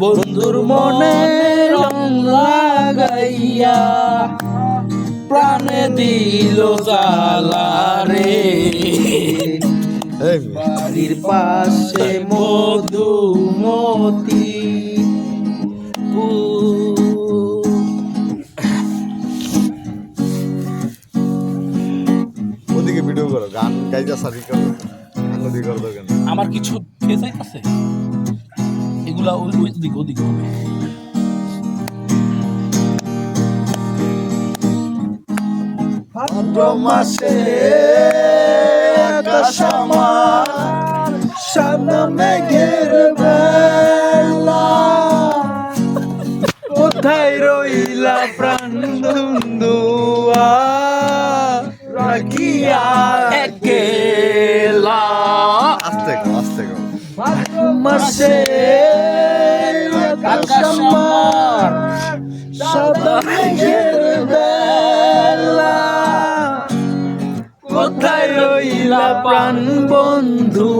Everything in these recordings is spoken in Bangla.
বন্ধুর মনে রং লাগাইয়া প্রাণে দিল জ্বালা রে। বাড়ির পাশে মধুমতি ওদিকে ভিডিও করো গান গাইজা সারি করো গান ওদিকে করো আমার কিছু আছে? এগুলা ওই দিকে ওদিকে হবে। ভাদ্র মাসে আকাশ আমার সাদা মেঘের বেলা কোথায় রইলা প্রাণ দুয়া রাখিয়া একেলা। আস্তে গো আস্তে মাসে আকাশ আমার সাদা মেঘের বেলা কোথায় রইলা প্রাণ বন্ধু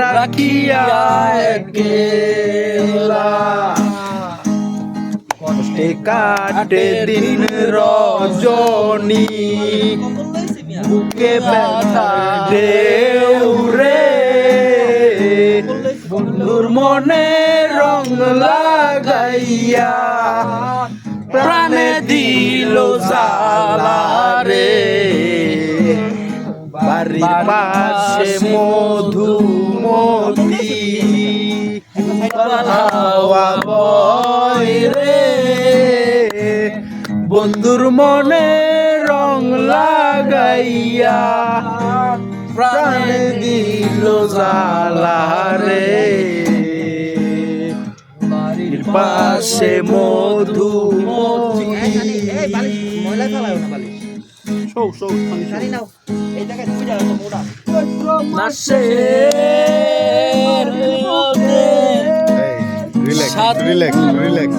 রাখিয়া একেলা। কষ্টে কাটে দিন রজনী, বুকে ব্যথা ঢেউ বন্ধুর মনে রং লাগাইয়া প্রাণে দিল জালা রে বাড়ির পাশে হাওয়া বয় রে। বন্ধুর মনে রং লাগাইয়া প্রাণে দিল জালা রে বাড়ির পাশে মধুমতি ময়লা ফেলাও না বালিশ সৌ সৌ জানি নাও এই জায়গায় তুমি যাও তো মোড়া মাসের মধ্যে এই রিল্যাক্স সাত- রিল্যাক্স রিল্যাক্স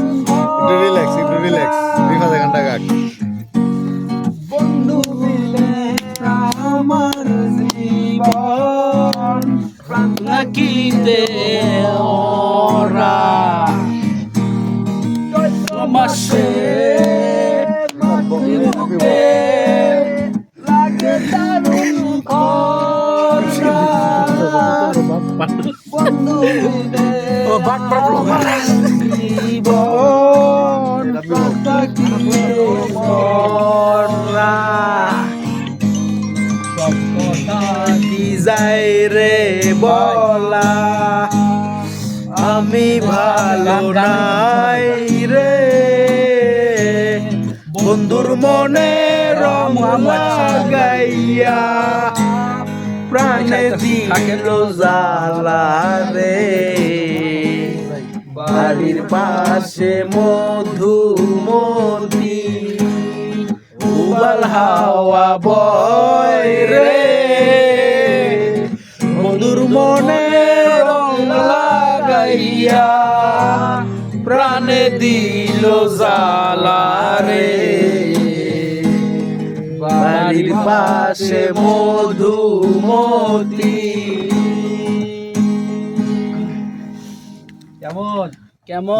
একটু রিল্যাক্স একটু relax kitte horra Tomaxe Mabuke Lagetarun horra Cuando vive Oh, back, back. বলা আমি ভালো নাই রে। বন্ধুর মনে রং লাগাইয়া প্রাণে দিল জালা রে। বাড়ির পাশে মধুমতি, উবাল হাওয়া বয় মনে রং লাগাইয়া প্রাণে দিল জালা রে। বাড়ির পাশে মধুমতি। কেমন কেমন?